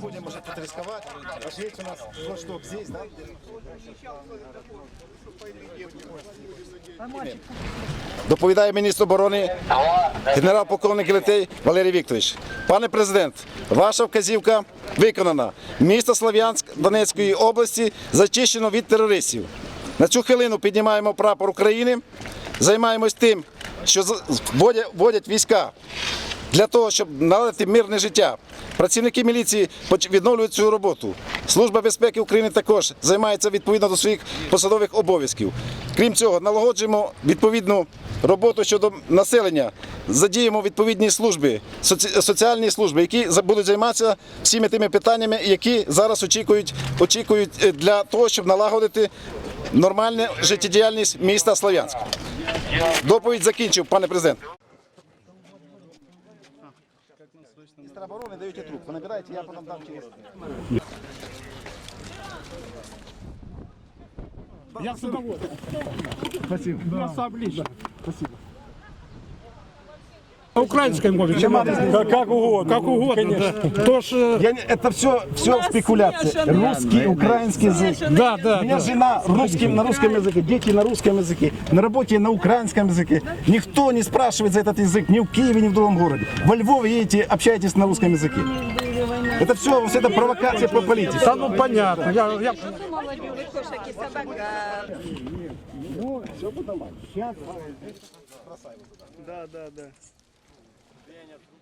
будем уже тут рисковать. Пошли, у нас флагшток здесь, да? Доповідає міністр оборони генерал-полковник Літей Валерій Вікторович. Пане президент, ваша вказівка виконана. Місто Слов'янськ Донецької області зачищено від терористів. На цю хвилину піднімаємо прапор України, займаємось тим, що вводять війська для того, щоб наладити мирне життя. Працівники міліції відновлюють цю роботу. Служба безпеки України також займається відповідно до своїх посадових обов'язків. Крім цього, налагоджуємо відповідну роботу щодо населення, задіємо відповідні служби, соці- соціальні служби, які будуть займатися всіми тими питаннями, які зараз очікують, очікують е, для того, щоб налагодити нормальну життєдіяльність міста Слов'янська. Доповідь закінчив, пане президент. Министр обороны даете трубку, набирайте, я потом дам через... Я садовод. Спасибо. Да. Спасибо. На украинской мове. Как, как угодно. Как угодно, да. То ж, э, Я не- это все, все спекуляция. Русский, украинский язык. да, да, У меня да. жена русским, на русском языке, дети на русском языке, на работе на украинском языке. Никто не спрашивает за этот язык ни в Киеве, ни в другом городе. Во Львове едете, общаетесь на русском языке. Это все, все это провокация по политике. Да, ну понятно. Я, я... Молодежь, кошек и собака. Все будет нормально. Да, да, да.